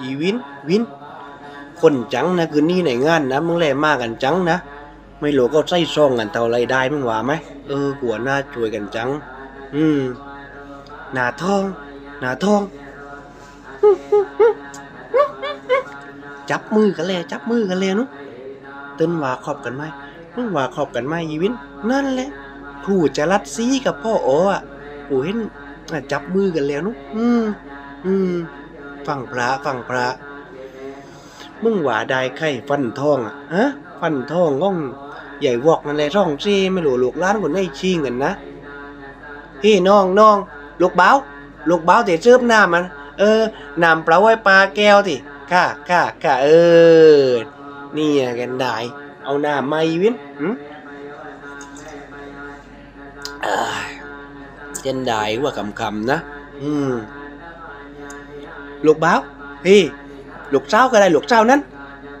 อีวิน วิน คนจังนะคืนนี้ในงานนะมึงแลมากกันจังนะ ไม่รู้ก็ใส่ซองกันเท่าไรได้มึงว่าไหมเออกลัวหน้าช่วยกันจัง อืมหนาทอง หนาทอง จับมือกันเลยจับมือกันเลยนุเต้นว่าขอบกันไหมมึงว่าขอบกันไหมยีวิน นั่นแหละผู้จะรัดซีกับพ่อโออะกูเห็นจับมือกันแล้วนุอืมอืม ฟังพระฟังพระมึงหว่าได้ไข่ฟันทองอะฮะฟันทองก้องใหญ่วอกนั่นแหละท่องซีไม่รู้ลูกล้านคนได้ชิงกันนะเฮ้น้องน้องลูกเบ้าลูกเบ้าแต่เชิบหน้ามัน เออน้ำปลาไว้ปลาแก้วติค่ะค่ะค่ะเออนี่กันได้เอาหน้าไม่วินหืมเจนได้ว่าคำคำๆนะ อืม ลูกเบ้าเฮ้ลูกเจ้าก็ได้ลูกเจ้านั้น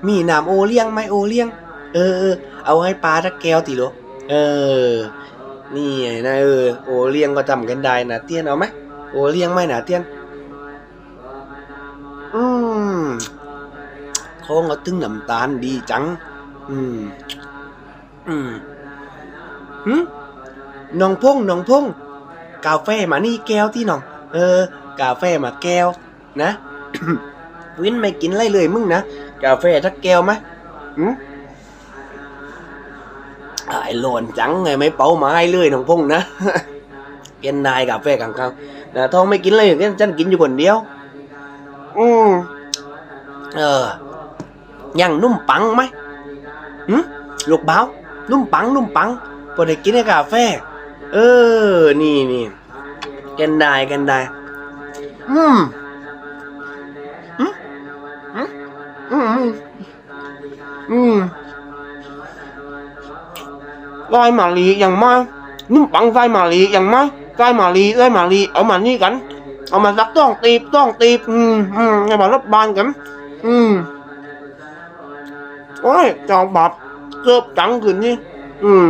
มีน้ำโอเลี้ยงไหมโอเลี้ยง เออ เอาให้ปลาทักแก้วติโลเออ นี่นะเออโอเลี้ยงก็จำกันได้นะเตี้ยนเอาไหมโอเลี้ยงไหมนะเตี้ยนอืมท้องก็ตึงน้ำตาลดีจัง อืม อืมหืมน้องพงน้องพงกาแฟมานี่แก้วที่น้อง เออ กาแฟมาแก้ว นะ วินไม่กินไรเลยมึงนะ กาแฟทักแก้วไหมหืมไอ้หลอนจังไงไม่เป้าไม้เลยน้องพงนะเกินนายกาแฟกังกังๆนะท้องไม่กินเลยฉันกินอยู่คนเดียว อืมเออยังนุ่มปังไหมหืมลูกเบ้านุ่มปังนุ่มปังพอได้กินกาแฟ เออ นี่นี่กันได้กันได้ อืม ลายมาลีอย่างมานุ่มปังไส้มาลีอย่างมาไส้มาลีไส้มาลีเอามานี่กัน เอามาสักต้องตีบต้องตีบอืมอืมเอามารับบานกัน อืมโอ้ยจองบับเกือบจังขึ้นนี่อืม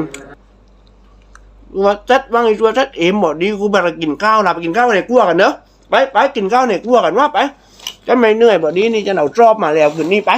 ว่าเซ็ตว่างไอ้ชัวเซ็ตเอ็มบอกดีกูไปกินข้าวนะไปกินข้าวในครัวกันเนอะไปไปกินข้าวในครัวกันว่าไปจะไม่เหนื่อยบอกดีนี่จะเอาจอบมาแล้วคืนนี้ไป